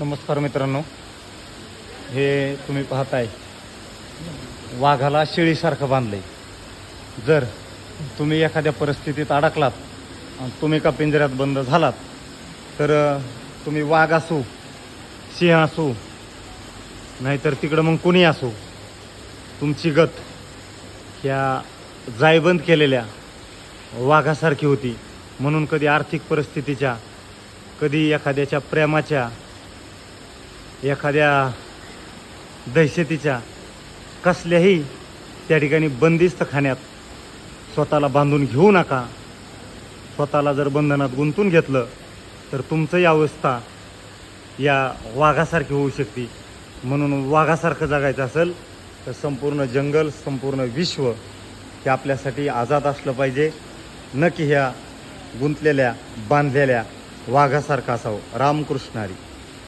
नमस्कार मित्रांनो. हे तुम्ही पाहताय. वाघाला शेळीसारखं बांधलंय. जर तुम्ही एखाद्या परिस्थितीत अडकलात तुम्ही का पिंजऱ्यात बंद झालात तर तुम्ही वाघ असू सिंह असू नाहीतर तिकडं मग कुणी असू तुमची गत ह्या जायबंद केलेल्या वाघासारखी होती. म्हणून कधी आर्थिक परिस्थितीच्या कधी एखाद्याच्या प्रेमाच्या एखाद्या दहशतीच्या कसल्याही त्या ठिकाणी बंदिस्त खाण्यात स्वतःला बांधून घेऊ नका. स्वतःला जर बंधनात गुंतून घेतलं तर तुमचंही अवस्था या वाघासारखी होऊ शकते. म्हणून वाघासारखं जगायचं असेल तर संपूर्ण जंगल संपूर्ण विश्व हे आपल्यासाठी आझाद असलं पाहिजे. न की ह्या गुंतलेल्या बांधलेल्या वाघासारखं असावं. रामकृष्णारी